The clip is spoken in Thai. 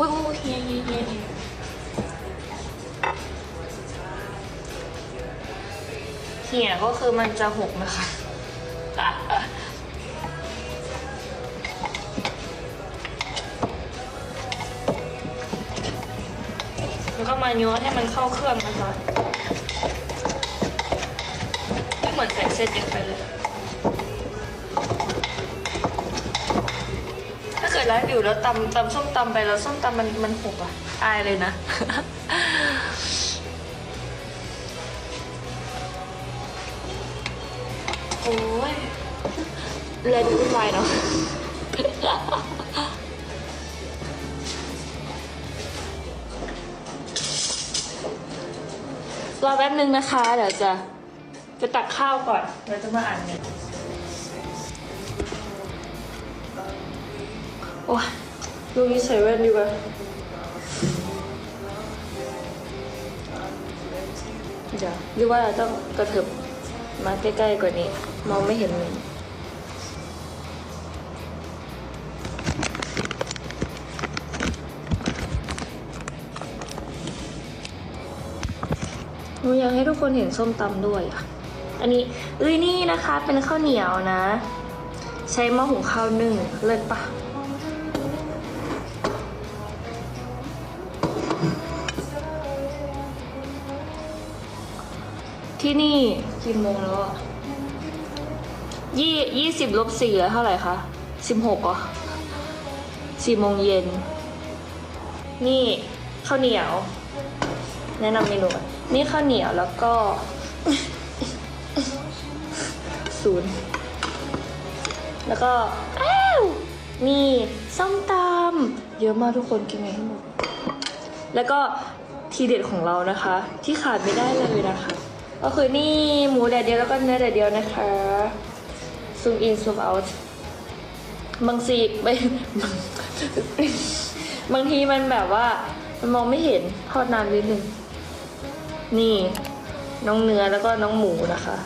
อุ้ยอุ้ยเฮียเยเฮีเฮียก็คือมันจะหกนะคะแล้วก็มาย้อนให้มันเข้าเครื่องนะคะไม่เหมือนใส่เส้นเยอะไปเลย ร้านอยู่แล้วตำตำส้มตำไปแล้วส้มตำมันมันหกอะอายเลยนะ โอ้ยเล่นวุ่นวายเนาะรอแป๊บนึงนะคะ เดี๋ยวจะจะตักข้าวก่อนเดี๋ยวจะมาอ่านเนี่ย โอ้ยลูกนี้ใส่แว่นดีกว่าเดี๋ยวหรือว่าเราต้องกระเถิบมาใกล้ๆกว่านี้ มองไม่เห็นเลยหนูอยากให้ทุกคนเห็นส้มตำด้วยอะ อันนี้เอ้ยนี่นะคะ เป็นข้าวเหนียวนะ ใช้หม้อหุงข้าวนึ่งเลิศปะ ที่นี่กี่โมงแล้วอะยี่ยี่สิบลบสี่แล้วเท่าไหร่คะสิบหกอะสี่โมงเย็น นี่ข้าวเหนียว แนะนำเมนูก่อนนี่ข้าวเหนียวแล้วก็ศูนย์แล้วก็ อ้าวนี่ส้มตำเยอะมากทุกคนกินไงให้หมด แล้วก็ทีเด็ดของเรานะคะ ที่ขาดไม่ได้เลยนะคะ ก็คือนี่หมูแดดเดียวแล้วก็เนื้อแดดเดียวนะคะซูมอินซูมเอาบางสีไม่บางทีมันแบบว่ามันมองไม่เห็นทอดนานนิดนึง นี่ น้องเนื้อแล้วก็น้องหมูนะคะ